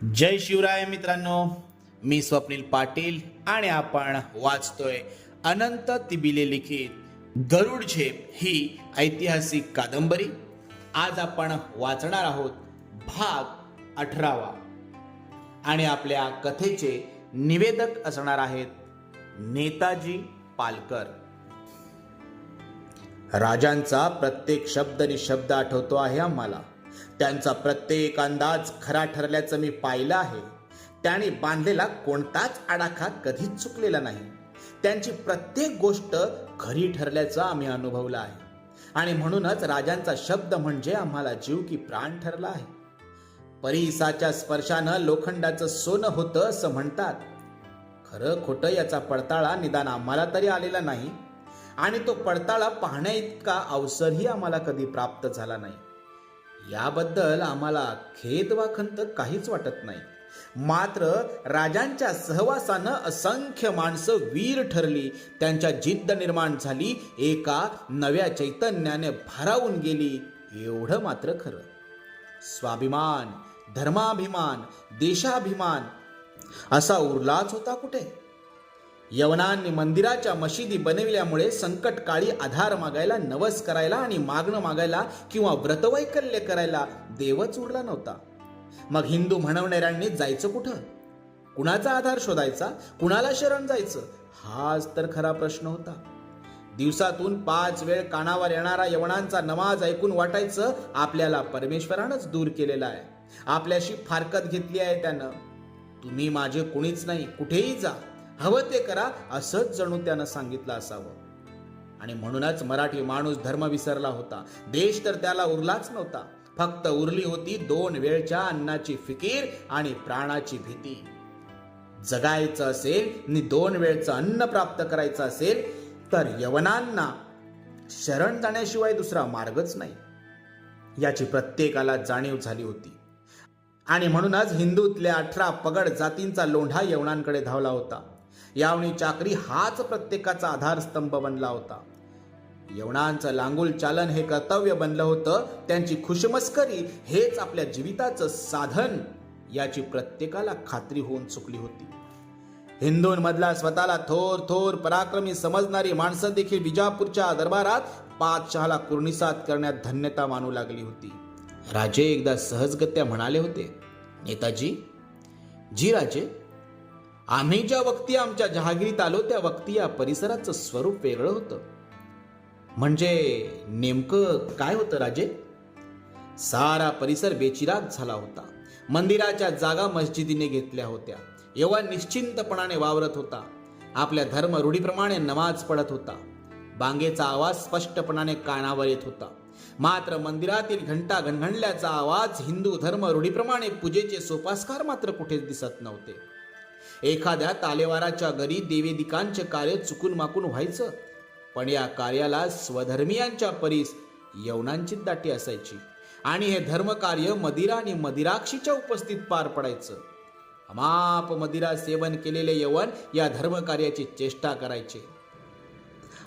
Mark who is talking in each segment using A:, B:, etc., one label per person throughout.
A: जय शिवराय मित्रांनो मी स्वप्नील पाटील आणि आपण वाचतोय अनंत तिबिले लिखित गरुड झेप ही ऐतिहासिक कादंबरी. आज आपण वाचणार आहोत भाग अठरावा. आणि आपल्या कथेचे निवेदक असणार आहेत नेताजी पालकर. राजांचा प्रत्येक शब्द निशब्द आठवतो आहे आम्हाला. त्यांचा प्रत्येक अंदाज खरा ठरल्याचं मी पाहिलं आहे. त्याने बांधलेला कोणताच आडाखा कधीच चुकलेला नाही. त्यांची प्रत्येक गोष्ट खरी ठरल्याचं आम्ही अनुभवलं आहे. आणि म्हणूनच राजांचा शब्द म्हणजे आम्हाला जीव की प्राण ठरला आहे. परिसाच्या स्पर्शानं लोखंडाचं सोनं होतं असं म्हणतात. खरं खोटं याचा पडताळा निदान आम्हाला तरी आलेला नाही. आणि तो पडताळा पाहण्या इतका अवसरही आम्हाला कधी प्राप्त झाला नाही. याबद्दल आम्हाला खेद वा खंत काहीच वाटत नाही. मात्र राजांच्या सहवासानं असंख्य माणसं वीर ठरली. त्यांच्या जिद्द निर्माण झाली. एका नव्या चैतन्याने भारावून गेली. एवढं मात्र खरं. स्वाभिमान धर्माभिमान देशाभिमान असा उरलाच होता कुठे? यवनांनी मंदिराच्या मशिदी बनविल्यामुळे संकटकाळी आधार मागायला नवस करायला आणि मागणं मागायला किंवा व्रतवैकल्य करायला देवच उरला नव्हता. मग हिंदू म्हणवणाऱ्यांनी जायचं कुठं? कुणाचा आधार शोधायचा? कुणाला शरण जायचं? हाच तर खरा प्रश्न होता. दिवसातून पाच वेळ कानावर येणारा यवनांचा नमाज ऐकून वाटायचं आपल्याला परमेश्वरानंच दूर केलेला आहे. आपल्याशी फारकत घेतली आहे त्यानं. तुम्ही माझे कुणीच नाही कुठेही जा. हवं ते करा असंच जणू त्यानं सांगितलं असावं. आणि म्हणूनच मराठी माणूस धर्म विसरला होता. देश तर त्याला उरलाच नव्हता. फक्त उरली होती दोन वेळच्या अन्नाची फिकीर आणि प्राणाची भीती. जगायचं असेल आणि दोन वेळचं अन्न प्राप्त करायचं असेल तर यवनांना शरण जाण्याशिवाय दुसरा मार्गच नाही. याची प्रत्येकाला जाणीव झाली होती. आणि म्हणूनच हिंदूतल्या अठरा पगड जातींचा लोंढा यवनांकडे धावला होता. यावणी चाकरी हाच प्रत्येकाचा आधारस्तंभ बनला होता. यवणांचं लांगुल चालन हे कर्तव्य बनलं होतं. त्यांची खुशमस्करी हेच आपल्या जीविताचं साधन याची प्रत्येकाला खात्री होऊन चुकली होती. हिंदूंमधला स्वतःला थोर थोर पराक्रमी समजणारी माणसं देखील विजापूरच्या दरबारात पातशहाला कुर्निसात करण्यात धन्यता मानू लागली होती. राजे एकदा सहजगत्या म्हणाले होते नेताजी जी राजे आम्ही ज्या वक्ती आमच्या जहागिरीत आलो त्या वक्ती या परिसराचं स्वरूप वेगळं होतं. म्हणजे नेमकं काय होतं राजे? सारा परिसर बेचिराग झाला होता. मंदिराच्या जागा मस्जिदीने घेतल्या होत्या. एव्हा निश्चिंतपणाने वावरत होता. आपल्या धर्म रूढीप्रमाणे नमाज पडत होता. बांगेचा आवाज स्पष्टपणाने कानावर येत होता. मात्र मंदिरातील घंटा घणघणल्याचा आवाज हिंदू धर्म रूढीप्रमाणे पूजेचे सोपास्कार मात्र कुठेच दिसत नव्हते. एखाद्या तालेवाराच्या घरी देवेदिकांचे कार्य चुकून माकून व्हायचं. पण या कार्याला स्वधर्मियांच्या परीस यवनांची दाटी असायची. आणि हे धर्मकार्य मदिरा आणि मदिराक्षीच्या उपस्थित पार पडायचं. अमाप मदिरा सेवन केलेले यवन या धर्मकार्याची चेष्टा करायचे.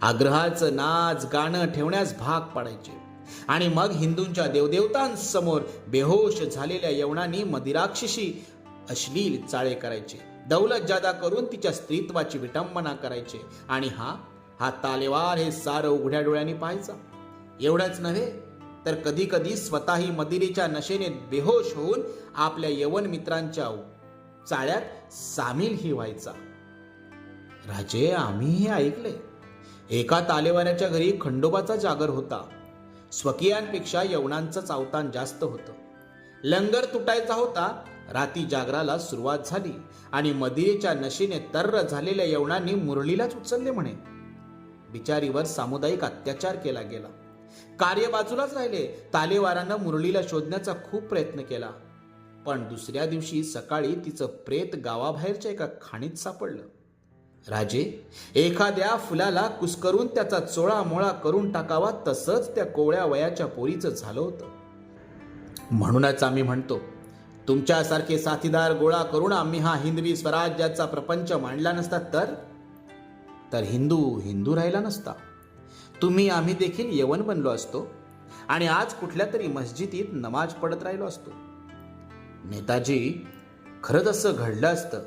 A: आग्रहाचं नाच गाणं ठेवण्यास भाग पाडायचे. आणि मग हिंदूंच्या देवदेवतांसमोर बेहोश झालेल्या यवनांनी मदिराक्षीशी अश्लील चाळे करायचे. दौलत जादा करून तिच्या स्त्रीत्वाची विटंबना करायचे. आणि हा हा तालेवार हे सारं उघड्या डोळ्यांनी पाहायचा. एवढंच नव्हे तर कधी कधी स्वतःही मदिरीच्या नशेने बेहोश होऊन आपल्या यवन मित्रांच्या चाळ्यात सामीलही व्हायचा. राजे आम्ही हे ऐकले. एका तालेवाऱ्याच्या घरी खंडोबाचा जागर होता. स्वकीयांपेक्षा यवनांचं चावतान जास्त होतं. लंगर तुटायचा होता राती जागराला सुरुवात झाली आणि मदिरेच्या नशेने तर्र झालेल्या यवनांनी मुरळीलाच उचलले म्हणे. बिचारीवर सामुदायिक अत्याचार केला गेला. कार्य बाजूलाच राहिले. तालेवारानं मुरळीला शोधण्याचा खूप प्रयत्न केला. पण दुसऱ्या दिवशी सकाळी तिचं प्रेत गावाबाहेरच्या एका खाणीत सापडलं. राजे एखाद्या फुलाला कुस्करून त्याचा चोळा मोळा करून टाकावा तसंच त्या कोवळ्या वयाच्या पोरीचं झालं होतं. म्हणूनच आम्ही म्हणतो तुमच्यासारखे साथीदार गोळा करून आम्ही हा हिंदवी स्वराज्याचा प्रपंच मांडला नसता तर? तर हिंदू हिंदू राहिला नसता. तुम्ही आम्ही देखील यवन बनलो असतो आणि आज कुठल्या तरी मस्जिदीत नमाज पडत राहिलो असतो. नेताजी खरंच असं घडलं असतं.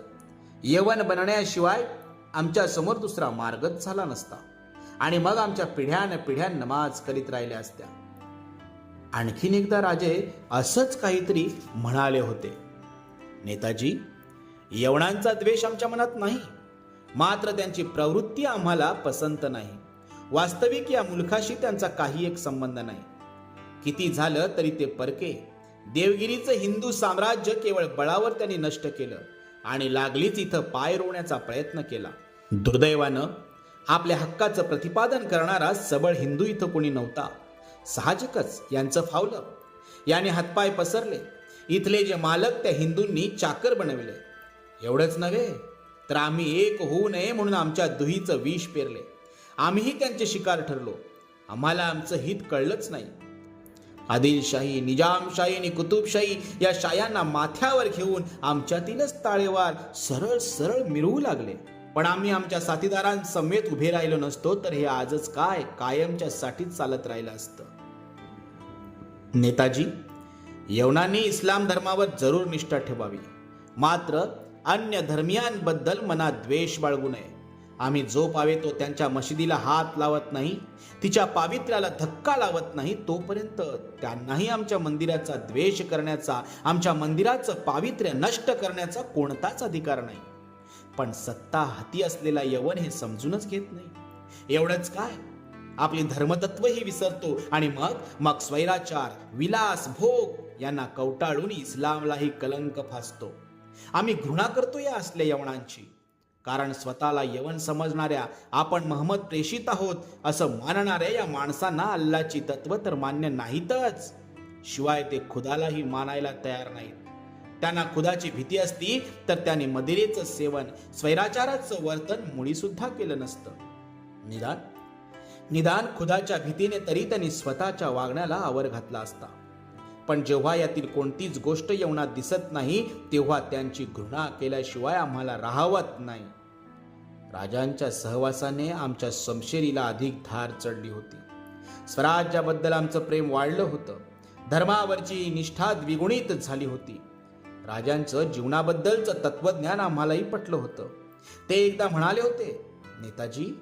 A: यवन बनण्याशिवाय आमच्यासमोर दुसरा मार्गच झाला नसता आणि मग आमच्या पिढ्यान पिढ्या नमाज करीत राहिल्या असत्या. आणखीन एकदा राजे असंच काहीतरी म्हणाले होते. नेताजी यवनांचा द्वेष आमच्या मनात नाही. मात्र त्यांची प्रवृत्ती आम्हाला पसंत नाही. वास्तविक या मुलखाशी त्यांचा काही एक संबंध नाही. किती झालं तरी ते परके. देवगिरीचं हिंदू साम्राज्य केवळ बळावर त्यांनी नष्ट केलं आणि लागलीच इथं पाय रोवण्याचा प्रयत्न केला. दुर्दैवानं आपल्या हक्काचं प्रतिपादन करणारा सबळ हिंदू इथं कोणी नव्हता. साहजिकच यांचं फावलं. याने हातपाय पसरले. इथले जे मालक त्या हिंदूंनी चाकर बनविले. एवढंच नव्हे तर आम्ही एक होऊ नये म्हणून आमच्या दुहीचं विष पेरले. आम्हीही त्यांचे शिकार ठरलो. आम्हाला आमचं हित कळलंच नाही. आदिलशाही निजामशाही आणि कुतुबशाही या शायांना माथ्यावर घेऊन आमच्यातीलच ताळेवार सरळ सरळ मिरवू लागले. पण आम्ही आमच्या साथीदारांसमेत उभे राहिलो नसतो तर हे आजच काय? कायमच्या साठीच चालत राहिलं असतं. नेताजी यवनांनी इस्लाम धर्मावर जरूर निष्ठा ठेवावी. मात्र अन्य धर्मियांबद्दल मनात द्वेष बाळगू नये. आम्ही जो पावे तो त्यांच्या मशिदीला हात लावत नाही तिच्या पावित्र्याला धक्का लावत नाही तोपर्यंत त्यांनाही आमच्या मंदिराचा द्वेष करण्याचा आमच्या मंदिराचं पावित्र्य नष्ट करण्याचा कोणताच अधिकार नाही. पण सत्ता हाती असलेला यवन हे समजूनच घेत नाही. एवढंच काय? आपली धर्मतत्वही विसरतो आणि मग मग स्वैराचार विलास भोग यांना कवटाळून इस्लामलाही कलंक फासतो. आम्ही घृणा करतो या असल्या यवनांची. कारण स्वतःला यवन समजणाऱ्या आपण महम्मद प्रेषित आहोत असं मानणाऱ्या या माणसांना अल्लाची तत्व तर मान्य नाहीतच. शिवाय ते खुदालाही मानायला तयार नाहीत. त्यांना खुदाची भीती असती तर त्याने मदिरेचं सेवन स्वैराचाराचं वर्तन मुळी सुद्धा केलं नसतं. निदान? निदान खुदाच्या भीतीने तरी त्यांनी स्वतःच्या वागण्याला आवर घातला असता. पण जेव्हा यातील कोणतीच गोष्ट येवणात दिसत नाही तेव्हा त्यांची घृणा केल्याशिवाय आम्हाला राहावत नाही. राजांच्या सहवासाने आमच्या समशेरीला अधिक धार चढली होती. स्वराज्याबद्दल आमचं प्रेम वाढलं होतं. धर्मावरची निष्ठा द्विगुणित झाली होती. राजांचं जीवनाबद्दलचं तत्वज्ञान आम्हालाही पटलं होतं. ते एकदा म्हणाले होते नेताजी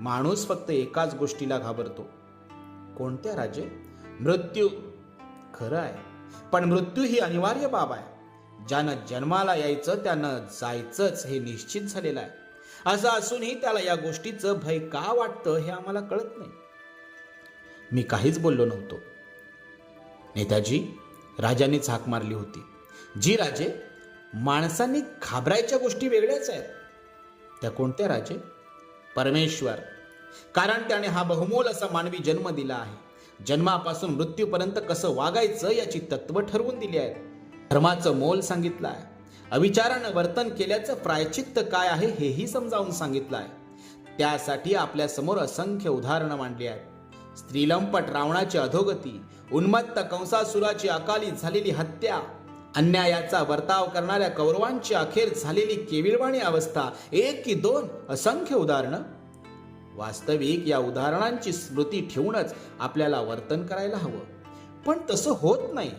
A: माणूस फक्त एकाच गोष्टीला घाबरतो. कोणत्या राजे? मृत्यू. खरं आहे. पण मृत्यू ही अनिवार्य बाब आहे. ज्यानं जन्माला यायचं त्यानं जायचंच हे निश्चित झालेलं आहे. असं असूनही त्याला या गोष्टीचं भय का वाटतं हे आम्हाला कळत नाही. मी काहीच बोललो नव्हतो. नेताजी राजाने झाक मारली होती. जी राजे माणसांनी घाबरायच्या गोष्टी वेगळ्याच आहेत त्या कोणत्या राजे? परमेश्वर. कारण त्याने हा बहुमोल असा मानवी जन्म दिला आहे. जन्मापासून मृत्यूपर्यंत कसं वागायचं याची तत्व ठरवून दिली आहेत. धर्माचं मोल सांगितलं आहे. अविचारानं वर्तन केल्याचं प्रायचित्त काय आहे हेही समजावून सांगितलं आहे. त्यासाठी आपल्यासमोर असंख्य उदाहरणं मांडली आहेत. स्त्रीलंपट रावणाची अधोगती उन्मत्त कंसासुराची अकाली झालेली हत्या अन्यायाचा वर्ताव करणाऱ्या कौरवांची अखेर झालेली केविळवाणी अवस्था एक की दोन असंख्य उदाहरणं. वास्तविक या उदाहरणांची स्मृती ठेवूनच आपल्याला वर्तन करायला हवं. पण तसं होत नाही.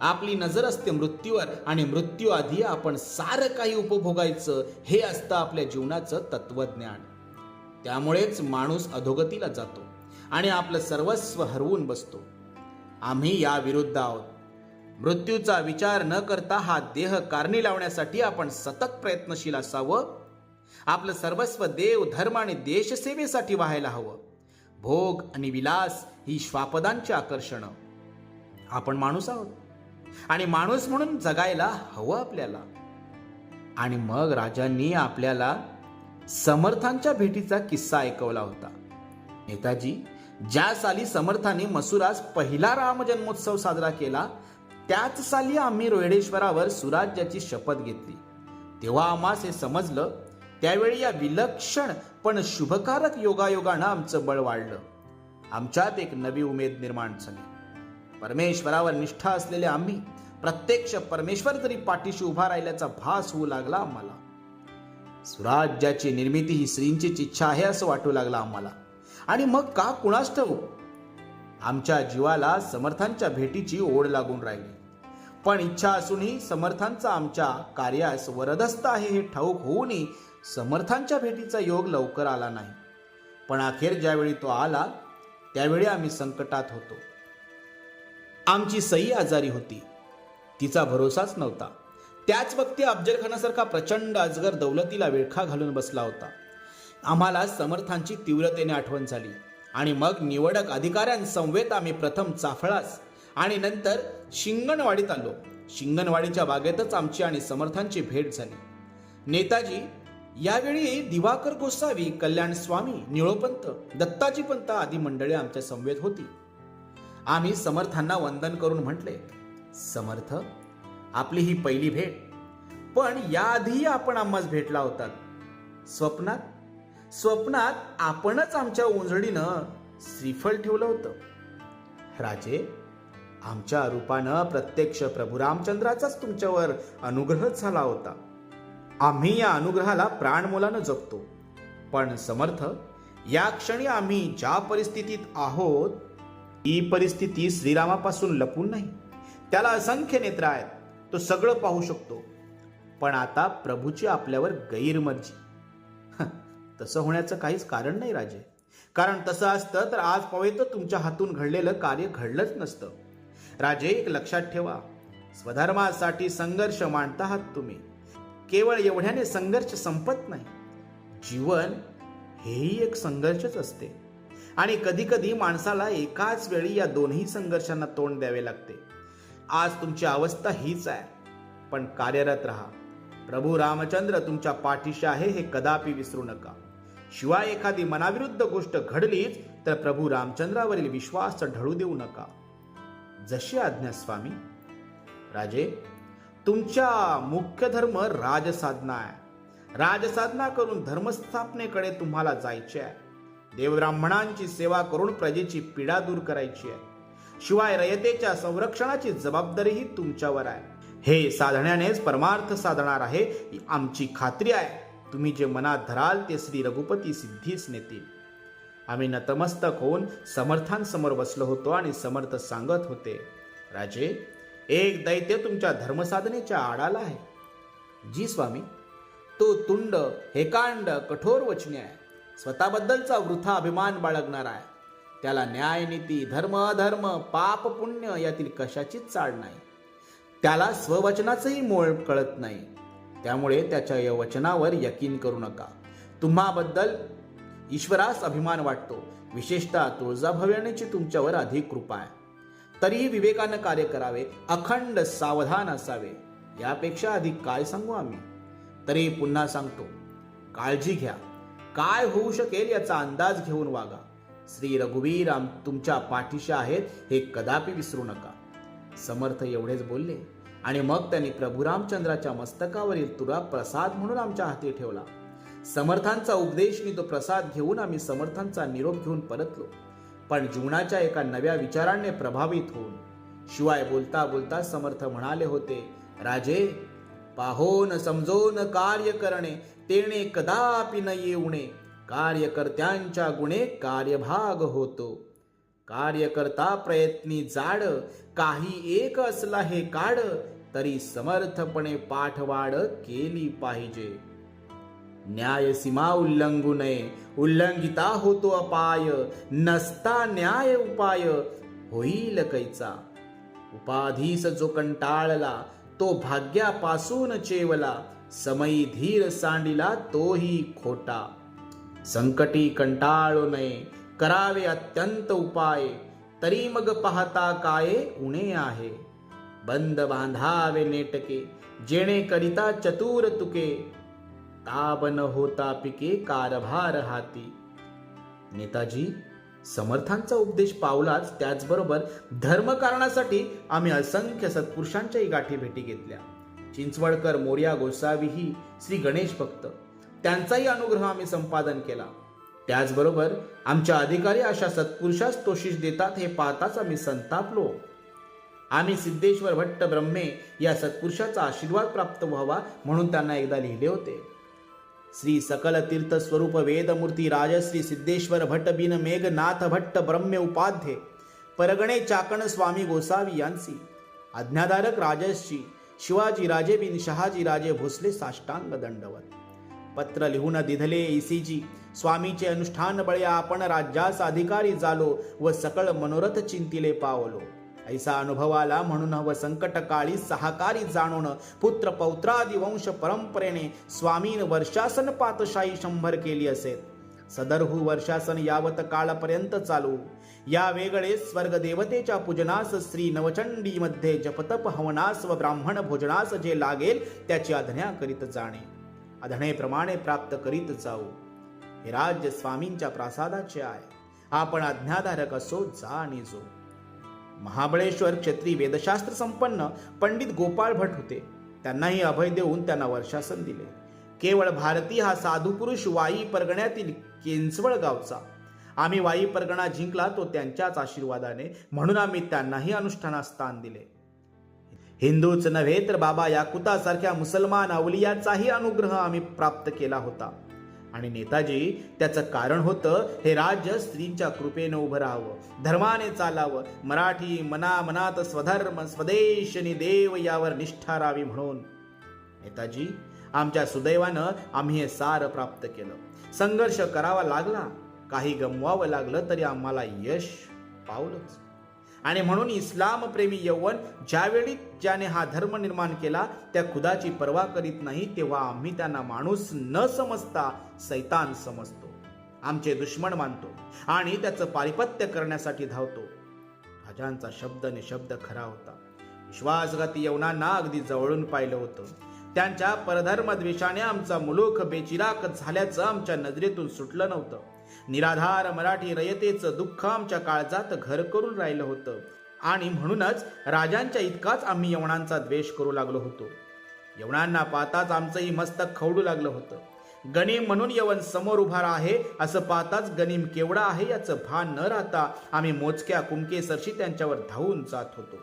A: आपली नजर असते मृत्यूवर आणि मृत्यू आधी आपण सारं काही उपभोगायचं हे असतं आपल्या जीवनाचं तत्वज्ञान त्यामुळेच माणूस अधोगतीला जातो आणि आपलं सर्वस्व हरवून बसतो. आम्ही या विरुद्ध आहोत. मृत्यूचा विचार न करता हा देह कारणी लावण्यासाठी आपण सतत प्रयत्नशील असावं. आपलं सर्वस्व देव धर्म आणि देशसेवेसाठी व्हायला हवं. भोग आणि विलास ही श्वापदांची आकर्षणं. आपण माणूस आहोत. आणि माणूस म्हणून जगायला हवं आपल्याला. आणि मग राजांनी आपल्याला समर्थांच्या भेटीचा किस्सा ऐकवला होता. नेताजी ज्या साली समर्थांनी मसुरास पहिला राम जन्मोत्सव साजरा केला त्याच साली आम्ही रोहिडेश्वरावर सुराज्याची शपथ घेतली. तेव्हा आम्हास हे समजलं त्यावेळी या विलक्षण पण शुभकारक योगायोगानं आमचं बळ वाढलं. आमच्यात एक नवी उमेद निर्माण झाली. परमेश्वरावर निष्ठा असलेले आम्ही प्रत्यक्ष परमेश्वर तरी पाठीशी उभा राहिल्याचा भास होऊ लागला आम्हाला. स्वराज्याची निर्मिती ही श्रींचीच इच्छा आहे असं वाटू लागलं आम्हाला. आणि मग का कुणास ठाऊक आमच्या जीवाला समर्थांच्या भेटीची ओढ लागून राहिली. पण इच्छा असूनही समर्थांचा आमच्या कार्यास वरदस्त आहे हे ठाऊक होऊनही समर्थांच्या भेटीचा योग लवकर आला नाही. पण अखेर ज्यावेळी तो आला त्यावेळी आम्ही संकटात होतो. आमची सई आजारी होती. तिचा भरोसाच नव्हता. त्याच वक्ती अफजल खानासारखा प्रचंड अजगर दौलतीला विळखा घालून बसला होता. आम्हाला समर्थांची तीव्रतेने आठवण झाली. आणि मग निवडक अधिकाऱ्यांसमवेत आम्ही प्रथम चाफळास आणि नंतर शिंगणवाडीत आलो. शिंगणवाडीच्या बागेतच आमची आणि समर्थांची भेट झाली. नेताजी यावेळी दिवाकर गोसावी कल्याण स्वामी निळोपंत दत्ताजी पंत आदी मंडळी आमच्या समवेत होती. आम्ही समर्थांना वंदन करून म्हटले समर्थ आपली ही पहिली भेट. पण याआधीही आपण आम्हाच भेटला होता स्वप्नात स्वप्नात आपणच आमच्या उंजळीनं श्रीफळ ठेवलं होतं. राजे आमच्या रूपानं प्रत्यक्ष प्रभू रामचंद्राचाच तुमच्यावर अनुग्रहच झाला होता. आम्ही या अनुग्रहाला प्राणमोलानं जगतो पण समर्थ या क्षणी आम्ही ज्या परिस्थितीत आहोत ही परिस्थिती श्रीरामापासून लपून नाही. त्याला असंख्य नेत्र आहेत. तो सगळं पाहू शकतो. पण आता प्रभूची आपल्यावर गैरमर्जी. तसं होण्याचं काहीच कारण नाही राजे. कारण तसं असतं तर आज पवेत तुमच्या हातून घडलेलं कार्य घडलंच नसतं. राजे एक लक्षात ठेवा. स्वधर्मासाठी संघर्ष मांडता आहात तुम्ही. केवळ एवढ्याने संघर्ष संपत नाही. जीवन हेही एक संघर्षच असते. आणि कधी कधी माणसाला एकाच वेळी या दोन्ही संघर्षांना तोंड द्यावे लागते. आज तुमची अवस्था हीच आहे. पण कार्यरत राहा. प्रभू रामचंद्र तुमच्या पाठीशी आहे हे कदापि विसरू नका. शिवाय एखादी मनाविरुद्ध गोष्ट घडलीच तर प्रभू रामचंद्रावरील विश्वास ढळू देऊ नका. जशी आज्ञा स्वामी. राजे तुमच्या मुख्य धर्म राजसाधना आहे. राजसाधना करून धर्मस्थापनेकडे तुम्हाला जायचे आहे. देवब्राह्मणांची सेवा करून प्रजेची पीडा दूर करायची आहे. शिवाय रयतेच्या संरक्षणाची जबाबदारीही तुमच्यावर आहे. हे साधण्यानेच परमार्थ साधणार आहे आमची खात्री आहे. तुम्ही जे मनात धराल ते श्री रघुपती सिद्धीस नेतील. आम्ही नतमस्तक होऊन समर्थांसमोर बसलो होतो आणि समर्थ सांगत होते राजे एक दैत्य तुमच्या धर्मसाधनेच्या आडाला आहे. जी स्वामी तो तुंड हेकांड कठोर वचने आहे. स्वतःबद्दलचा वृथा अभिमान बाळगणार आहे. त्याला न्याय नीती धर्म अधर्म पाप पुण्य यातील कशाचीच चाळ नाही. त्याला स्ववचनाचंही मोळ कळत नाही. त्यामुळे त्याच्या या वचनावर यकीन करू नका. तुम्हाबद्दल ईश्वरास अभिमान वाटतो. विशेषतः तुळजाभवानीची तुमच्यावर अधिक कृपा आहे. तरीही विवेकानं कार्य करावे अखंड सावधान असावे. यापेक्षा अधिक काय सांगू आम्ही? तरी पुन्हा सांगतो. काळजी घ्या. काय होऊ शकेल याचा अंदाज घेऊन वागा. श्री रघुवीर आम तुमच्या पाठीशी आहेत हे कदापि विसरू नका. समर्थ एवढेच बोलले. आणि मग त्यांनी प्रभू रामचंद्राच्या मस्तकावरील तुरा प्रसाद म्हणून आमच्या हाती ठेवला. समर्थांचा उपदेशनी तो प्रसाद घेऊन आम्ही समर्थांचा निरोप घेऊन परतलो. पण जीवनाच्या एका नव्या विचाराने प्रभावित होऊन शिवाय बोलता बोलता समर्थ म्हणाले होते राजे पाहोन समजोन कार्य करणे तेणे कदापि न येऊणे. कार्यकर्त्यांच्या गुणे कार्यभाग होतो. कार्यकर्ता प्रयत्नी जाड काही एक असला हे काढ तरी समर्थपणे पाठवाड केली पाहिजे. न्याय सीमा उल्लंघू नये. उल्लंघिता होतो अपाय. नसता न्याय उपाय. होईल कैचा. उपाधीस जो कंटाळला तो भाग्यापासून चेवला. समयी धीर सांडिला तोही खोटा. संकटी कंटाळू नये. करावे अत्यंत उपाय. तरी मग पाहता काय उणे आहे? बंद बांधावे नेटके जेणे करिता चतुर तुके. ताब न होता पिके कारभार हाती. नेताजी समर्थांचा उपदेश पावलाच त्याचबरोबर धर्मकारणासाठी आम्ही असंख्य सत्पुरुषांच्याही गाठी भेटी घेतल्या. चिंचवडकर मोर्या गोसावीही श्री गणेश भक्त. त्यांचाही अनुग्रह आम्ही संपादन केला. त्याचबरोबर आमच्या अधिकारी अशा सत्पुरुषास तोशीष देतात हे पाहताच आम्ही संतापलो. आम्ही सिद्धेश्वर भट्ट ब्रह्मे या सत्पुरुषाचा आशीर्वाद प्राप्त व्हावा म्हणून त्यांना एकदा लिहिले होते. श्री सकल तीर्थ स्वरूप वेदमूर्ती राजश्री सिद्धेश्वर भट्ट बिन मेघनाथ भट्ट ब्रह्मे उपाध्ये परगणे चाकण स्वामी गोसावी यांची आज्ञाधारक राजश्री शिवाजी राजे बिन शहाजी राजे भोसले साष्टांग दंडवत. पत्र लिहून दिधले इसीजी स्वामीचे अनुष्ठान बळे आपण राज्यास अधिकारी झालो व सकळ मनोरथ चिंतिले पावलो. ऐसा अनुभव आला म्हणून हवं संकटकाळी सहकारी जाणवणं जाणून पुत्र पौत्रादी वंश परंपरेने स्वामीन वर्षासन पातशाही शंभर केली असेल सदरहू वर्षासन यावत काळपर्यंत चालू. या वेगळे स्वर्ग देवतेच्या पूजनास श्री नवचंडी मध्ये जपतप हवनास व ब्राह्मण भोजनास जे लागेल त्याची अधण्या करीत जाणे. अधणेप्रमाणे प्राप्त करीत जाऊ. हे राज्य स्वामींच्या प्रासादाचे आहे. आपण आज्ञाधारक असो जा आणि जो महाबळेश्वर क्षत्री वेदशास्त्र संपन्न पंडित गोपाळ भट होते. त्यांनाही अभय देऊन त्यांना वर्षासन दिले. केवळ भारती हा साधू पुरुष वाई परगण्यातील केंचवळ गावचा. आम्ही वाई परगणा जिंकला तो त्यांच्याच आशीर्वादाने म्हणून आम्ही त्यांनाही अनुष्ठानास स्थान दिले. हिंदूच नव्हे तर बाबा याकुतासारख्या मुसलमान अवलियाचाही अनुग्रह आम्ही प्राप्त केला होता. आणि नेताजी त्याचं कारण होतं हे राज्य स्त्रींच्या कृपेनं उभं राहावं धर्माने चालावं. मराठी मना मनात स्वधर्म स्वदेश आणि देव यावर निष्ठा राहावी म्हणून. नेताजी आमच्या सुदैवानं आम्ही हे सार प्राप्त केलं. संघर्ष करावा लागला. काही गमवावं लागलं तरी आम्हाला यश पावलंच. आणि म्हणून इस्लाम प्रेमी ज्यावेळी ज्याने हा धर्म निर्माण केला त्या खुदाची पर्वा करीत नाही तेव्हा आम्ही त्यांना माणूस न समजता सैतान समजतो. आमचे दुश्मन मानतो आणि त्याचं पारिपत्य करण्यासाठी धावतो. राजांचा शब्द निशब्द खरा होता. विश्वासघाती यवनांना अगदी जवळून पाहिलं होतं. त्यांच्या परधर्मद्वेषाने आमचा मुलूक बेचिराक झाल्याचं आमच्या नजरेतून सुटलं नव्हतं. निराधार मराठी रयतेचं दुःख आमच्या काळजात घर करून राहिलं होतं. आणि म्हणूनच राजांच्या इतकाच आम्ही यवनांचा द्वेष करू लागलो होतो. यवनांना पाहताच आमचंही मस्तक खवडू लागलं होतं. गणिम म्हणून यवन समोर उभा आहे असं पाहताच गणिम केवढा आहे याचं भान न राहता आम्ही मोजक्या कुमकेसरशी त्यांच्यावर धावून जात होतो.